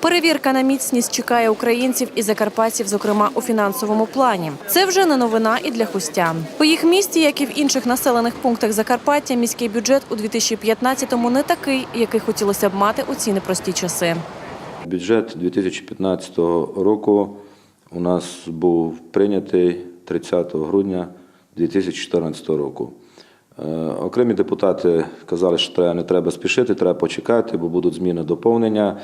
Перевірка на міцність чекає українців і закарпатців, зокрема у фінансовому плані. Це вже не новина і для хустян. У їх місті, як і в інших населених пунктах Закарпаття, міський бюджет у 2015-му не такий, який хотілося б мати у ці непрості часи. Бюджет 2015 року у нас був прийнятий 30 грудня 2014 року. Е, Окремі депутати казали, що не треба спішити, треба почекати, бо будуть зміни доповнення.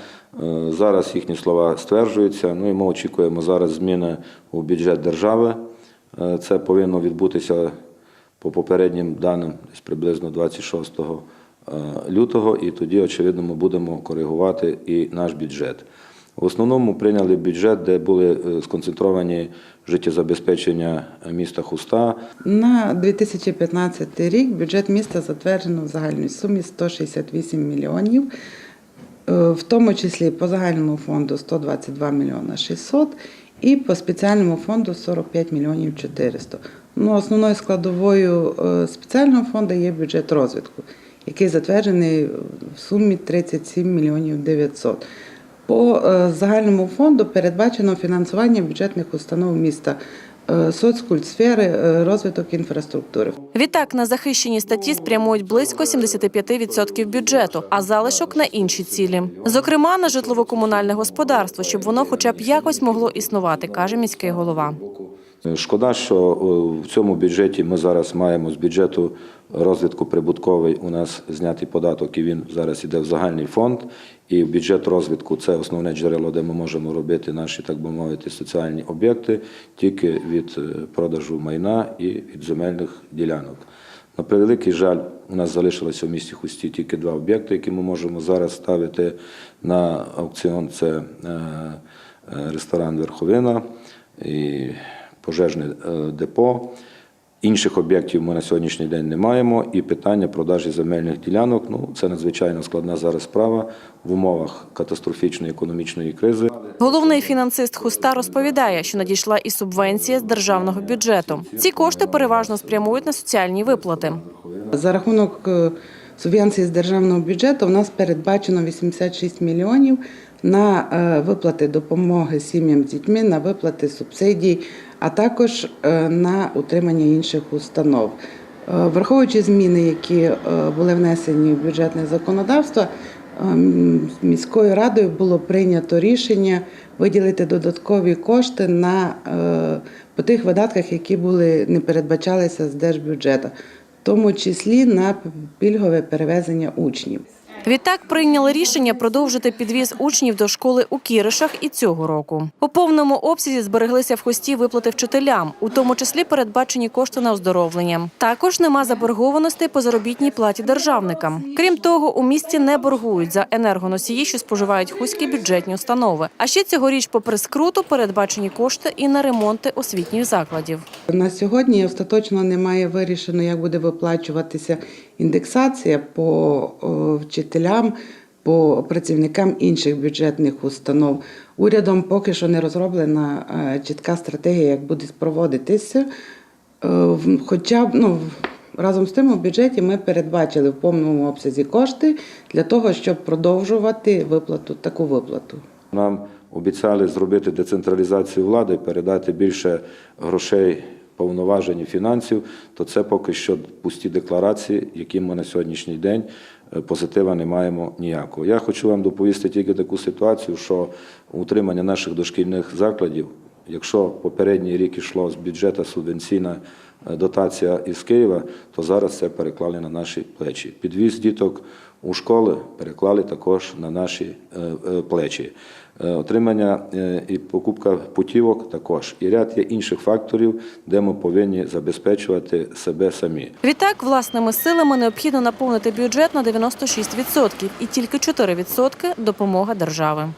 Е, Зараз їхні слова стверджуються. Ну і ми очікуємо зараз зміни у бюджет держави. Е, Це повинно відбутися по попереднім даним десь приблизно 26 е, лютого, і тоді, очевидно, ми будемо коригувати і наш бюджет. В основному прийняли бюджет, де були е, сконцентровані життєзабезпечення міста Хуста, На 2015 рік бюджет міста затверджено в загальній сумі 168 мільйонів, е, в тому числі по загальному фонду 122 мільйона 600 і по спеціальному фонду 45 мільйонів 400. Ну, основною складовою е, спеціального фонду є бюджет розвитку, який затверджений в сумі 37 мільйонів 900. По е, загальному фонду передбачено фінансування бюджетних установ міста, е, соцкультсфери, е, розвиток інфраструктури. Відтак на захищені статті спрямують близько 75% бюджету, а залишок на інші цілі. Зокрема, на житлово-комунальне господарство, щоб воно хоча б якось могло існувати, каже міський голова. Шкода, що в цьому бюджеті ми зараз маємо з бюджету розвитку прибутковий у нас знятий податок, і він зараз іде в загальний фонд. І в бюджет розвитку це основне джерело, де ми можемо робити наші, так би мовити, соціальні об'єкти тільки від е, продажу майна і від земельних ділянок. На превеликий жаль, у нас залишилося в місті Хусті тільки два об'єкти, які ми можемо зараз ставити на аукціон. Це е, е, ресторан Верховина і пожежне е, депо. Інших об'єктів ми на сьогоднішній день не маємо. І питання продажі земельних ділянок ну це надзвичайно складна зараз справа в умовах катастрофічної економічної кризи. Головний фінансист Хуста розповідає, що надійшла і субвенція з державного бюджету. Ці кошти переважно спрямують на соціальні виплати. За рахунок е, субвенції з державного бюджету у нас передбачено 86 мільйонів на е, виплати допомоги сім'ям з дітьми, на виплати субсидій, а також е, на утримання інших установ. Е, Враховуючи зміни, які е, були внесені в бюджетне законодавство, міською радою було прийнято рішення виділити додаткові кошти на по тих видатках, які були не передбачалися з держбюджету, в тому числі на пільгове перевезення учнів. Відтак прийняли рішення продовжити підвіз учнів до школи у Кіришах і цього року. У повному обсязі збереглися в хості виплати вчителям, у тому числі передбачені кошти на оздоровлення. Також нема заборгованостей по заробітній платі державникам. Крім того, у місті не боргують за енергоносії, що споживають хуські бюджетні установи. А ще цьогоріч, попри скруту, передбачені кошти і на ремонти освітніх закладів. На сьогодні остаточно немає вирішено, як буде виплачуватися індексація по о, вчителям, по працівникам інших бюджетних установ. Урядом поки що не розроблена е, чітка стратегія, як буде проводитися. Е, Хоча б ну, разом з тим у бюджеті ми передбачили в повному обсязі кошти для того, щоб продовжувати виплату таку виплату. Нам обіцяли зробити децентралізацію влади, передати більше грошей, повноважень і фінансів, то це поки що пусті декларації, які ми на сьогоднішній день позитива не маємо ніякого. Я хочу вам доповісти тільки таку ситуацію, що утримання наших дошкільних закладів, якщо попередній рік йшло з бюджету субвенційна е, дотація із Києва, то зараз це переклали на наші плечі. Підвіз діток у школи переклали також на наші е, е, плечі. Отримання і покупка путівок також. І ряд є інших факторів, де ми повинні забезпечувати себе самі. Відтак, власними силами необхідно наповнити бюджет на 96% і тільки 4% – допомога держави.